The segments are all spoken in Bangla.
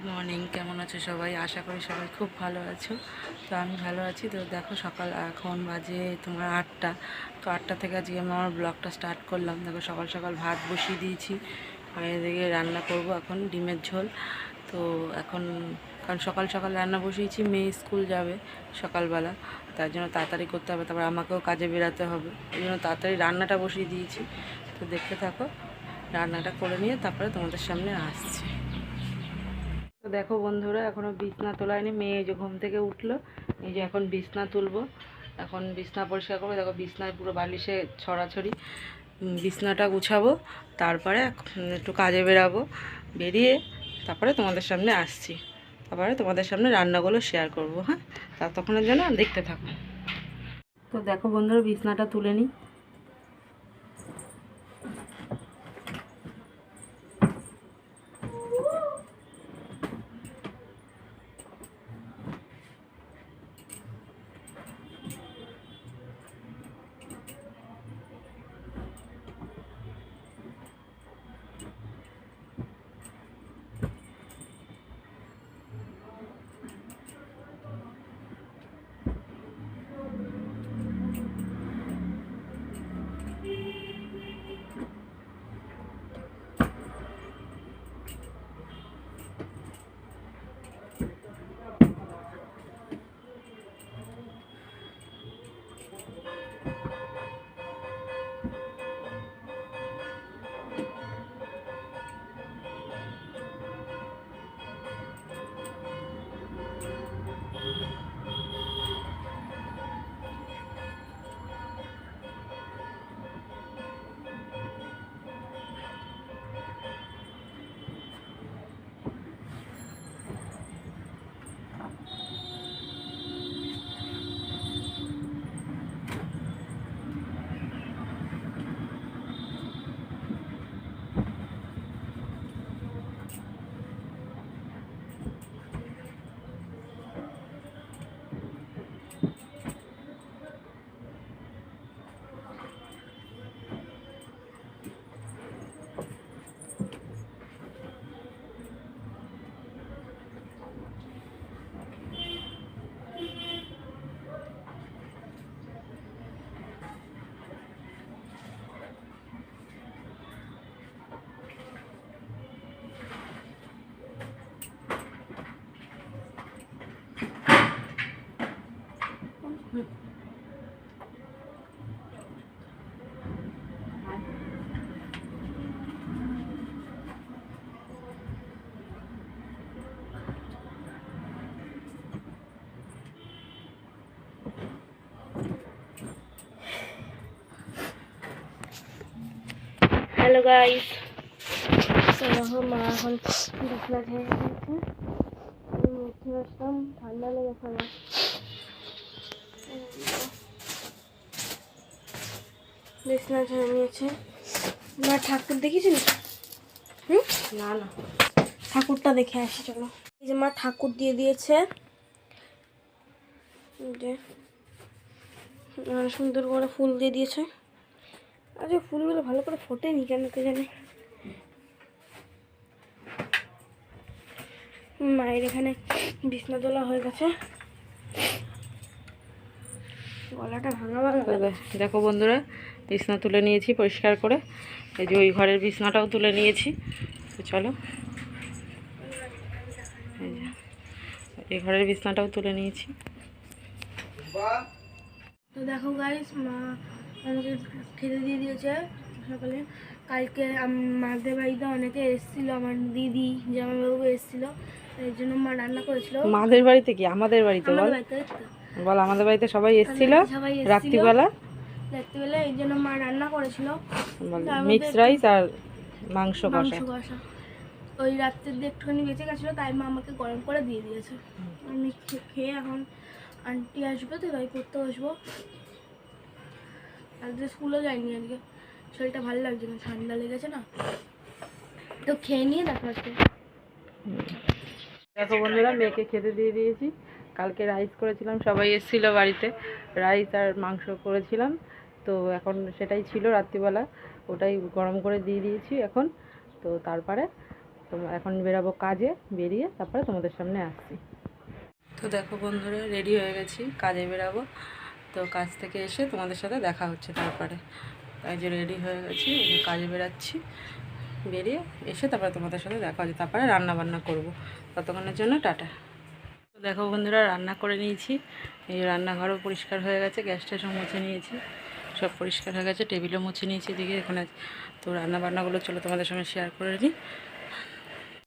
গুড মর্নিং কেমন আছো সবাই? আশা করি সবাই খুব ভালো আছো। তো আমি ভালো আছি। তো দেখো, সকাল এখন বাজে তোমার আটটা। তো আটটা থেকে আজকে আমি আমার ব্লগটা স্টার্ট করলাম। দেখো, সকাল সকাল ভাত বসিয়ে দিয়েছি। আর এদিকে রান্না করব এখন, ডিমের ঝোল। তো এখন, কারণ সকাল সকাল রান্না বসিয়েছি, মেয়ে স্কুল যাবে সকালবেলা। তার জন্য তাড়াতাড়ি করতে হবে, তারপর আমাকেও কাজে বেরাতে হবে। এই জন্য তাড়াতাড়ি রান্নাটা বসিয়ে দিয়েছি। তো দেখতে থাকো, রান্নাটা করে নিয়ে তারপরে তোমাদের সামনে আসছি। দেখো বন্ধুরা এখনও বিছনা তোলায়নি, মেয়ে এই যে ঘুম থেকে উঠল। এই যে এখন বিছনা তুলবো। এখন বিছনা পরিষ্কার করব। দেখো বিছনায় পুরো বালিশে ছড়াছড়ি। বিছনাটা গুছাবো, তারপরে একটু কাজে বেরাবো, বেরিয়ে তারপরে তোমাদের সামনে আসছি। তারপরে তোমাদের সামনে রান্নাগুলো শেয়ার করব হ্যাঁ? ততক্ষণের জন্য দেখতে থাকো। তো দেখো বন্ধুরা, বিছনাটা তুলে নিই। হ্যালো গাইস মা এখন বিছনা ছেড়ে দিয়েছে। আমি উঠে আসলাম ঠান্ডা লেগেছে আমার বিছনা নিয়েছে মা ঠাকুর দেখেছেন হুম? না না। ঠাকুরটা দেখে আসি চলো। এই যে মা ঠাকুর দিয়ে দিয়েছে। যে সুন্দর করে ফুল দিয়ে দিয়েছে। আরে ফুলগুলো ভালো করে ফোটেনি কেন কে জানে? মায়ের এখানে বিছনা তোলা হয়ে গেছে। গলাটা ভাঙা ভাঙা দেখো বন্ধুরা বিছনা তুলে নিয়েছি পরিষ্কার করে। এই যে ওই ঘরের বিছনাটাও তুলে নিয়েছি। তো চলো। এই যে এই ঘরের বিছনাটাও তুলে নিয়েছি। তো দেখো গাইস মা আমাকে খেতে দিয়ে দিয়েছে সকালে। কালকে মাদের বাড়িতে অনেকে এসেছিল আমার দিদি জামাইবাবু এসেছিল এর জন্য মা রান্না করেছিল। মাদের বাড়িতে কি? আমাদের বাড়িতে বল। বল আমাদের বাড়িতে সবাই এসেছিল রাত্রিবেলা? রাত্রিবেলা এই জন্য মা রান্না করেছিল। মিক্স রাইস আর মাংস কষা। ওই রাত্রের দিয়ে একটুখানি বেঁচে গেছিল তাই মা আমাকে গরম করে দিয়ে দিয়েছে। আমি খেয়ে এখন আন্টি আসবে তো তাই পড়তে বসবো। আজকে স্কুলে যাইনি আজকে। শরীরটা ভালো লাগছে না, ঠান্ডা লেগেছে না। তো খেয়ে নিয়ে দেখা হচ্ছে দেখো বন্ধুরা, মেয়েকে খেতে দিয়ে দিয়েছি। কালকে রাইস করেছিলাম, সবাই এসেছিল বাড়িতে। রাইস আর মাংস করেছিলাম। তো এখন সেটাই ছিল রাত্রিবেলা, ওটাই গরম করে দিয়ে দিয়েছি এখন। তো তারপরে এখন বেরাবো কাজে, বেরিয়ে তারপরে তোমাদের সামনে আসছি। তো দেখো বন্ধুরা, রেডি হয়ে গেছি, কাজে বেরাবো। তো কাজ থেকে এসে তোমাদের সাথে দেখা হচ্ছে তারপরে। তাই যে রেডি হয়ে গেছি কাজে বেরাচ্ছি। বেরিয়ে এসে তারপরে তোমাদের সাথে দেখা হচ্ছে। তারপরে রান্না বান্না করব। ততক্ষণের জন্য টাটা। দেখো বন্ধুরা, রান্না করে নিয়েছি। এই রান্নাঘরও পরিষ্কার হয়ে গেছে, গ্যাসটা সব মুছে নিয়েছি। সব পরিষ্কার হয়ে গেছে, টেবিলও মুছে নিয়েছি এদিকে এখানে। তো রান্না বান্নাগুলো চলো তোমাদের সঙ্গে শেয়ার করে নিই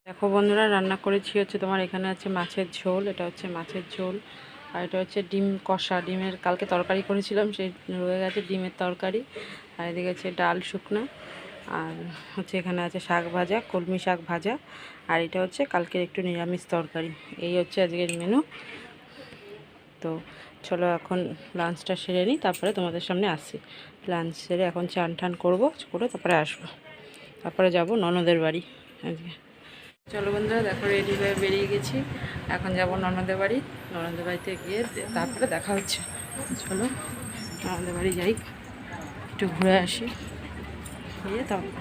দেখো বন্ধুরা, রান্না করেছি হচ্ছে তোমার এখানে আছে মাছের ঝোল, এটা হচ্ছে মাছের ঝোল। আর এটা হচ্ছে ডিম কষা, ডিমের কালকে তরকারি করেছিলাম, সেই রয়ে গেছে ডিমের তরকারি। আর এদিকে আছে ডাল শুকনো, আর হচ্ছে এখানে আছে শাক ভাজা, কলমি শাক ভাজা, আর এটা হচ্ছে কালকের একটু নিরামিষ তরকারি। এই হচ্ছে আজকের মেনু তো চলো এখন লাঞ্চটা সেরে নিই, তারপরে তোমাদের সামনে আসি লাঞ্চ সেরে এখন চান টান করব, করে তারপরে আসব। তারপরে যাব ননদের বাড়ি আজকে। চলো বন্ধুরা, দেখো রেডি হয়ে বেরিয়ে গেছি। এখন যাব ননদের বাড়ি। ননদের বাড়িতে গিয়ে তারপরে দেখা হচ্ছে। চলো, ননদের বাড়ি যাই। একটু ঘুরে আসি। গিয়ে তারপর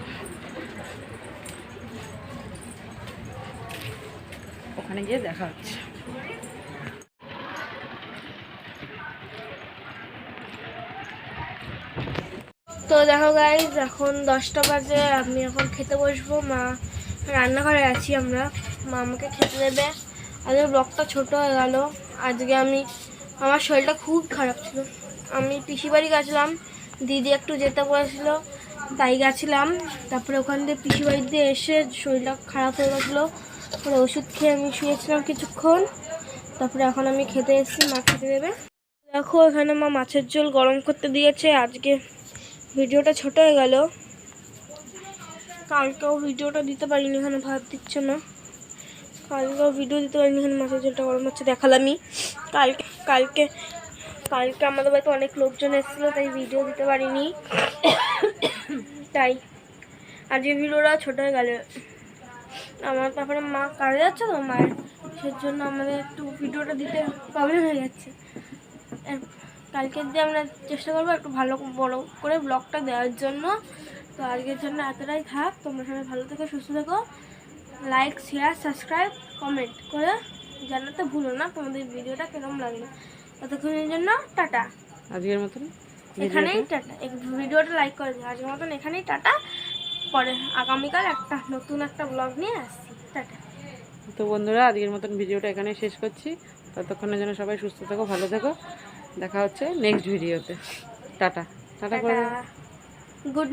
ওখানে গিয়ে দেখা হচ্ছে। তো দেখো গাইজ এখন দশটা বাজে, আমি এখন খেতে বসবো। মা রান্নাঘরে আছি আমরা। মা আমাকে খেতে দেবে। আজকে ব্লগটা ছোট হয়ে গেল। আজকে আমি, আমার শরীরটা খুব খারাপ ছিল। আমি পিসি বাড়ি গেছিলাম। দিদি একটু যেতে বলেছিল, তাই গেছিলাম। তারপরে ওখান দিয়ে পিসি বাড়িতে এসে শরীরটা খারাপ হয়ে গেছিল। তারপরে ওষুধ খেয়ে আমি শুয়েছিলাম কিছুক্ষণ। তারপরে এখন আমি খেতে এসেছি, মা খেতে দেবে। দেখো, এখানে মা মাছের ঝোল গরম করতে দিয়েছে। আজকে ভিডিওটা ছোট হয়ে গেল। কালকেও ভিডিওটা দিতে পারিনি, এখানে ভাত দিচ্ছে না। কালকেও ভিডিও দিতে পারিনি, এখানে মাছের ঝোলটা গরম হচ্ছে, দেখালামই। কালকে কালকে কালকে আমাদের বাড়িতে অনেক লোকজন এসেছিল, তাই ভিডিও দিতে পারিনি। তাই, আজকে ভিডিওটা ছোট হয়ে গেল। আমার তারপরে মা কাজে যাচ্ছে তো, মায়ের সেই জন্য আমাদের একটু ভিডিওটা দিতে প্রবলেম হয়ে যাচ্ছে। কালকের কালকে দিয়ে আমরা চেষ্টা করব একটু ভালো বড় করে ব্লগটা দেওয়ার জন্য। তো আজকের জন্য এতটাই থাক। তোমরা সবাই ভালো থেকো সুস্থ থেকো। লাইক শেয়ার সাবস্ক্রাইব কমেন্ট করে জানাতে ভুলো না তোমাদের ভিডিওটা কেরম লাগল। ততক্ষণের জন্য টাটা। আজকের মতন এখানেই টাটা। এই ভিডিওটা লাইক করে দিও। আজকের মতন এখানেই টাটা। পরে আগামীকাল একটা নতুন একটা ব্লগ নিয়ে আসছি। টাটা। তো বন্ধুরা আজকের মতন ভিডিওটা এখানে শেষ করছি। ততক্ষণের জন্য সবাই সুস্থ থেকো ভালো থেকো। দেখা হচ্ছে নেক্সট ভিডিওতে টাটা। টাটা করে গুড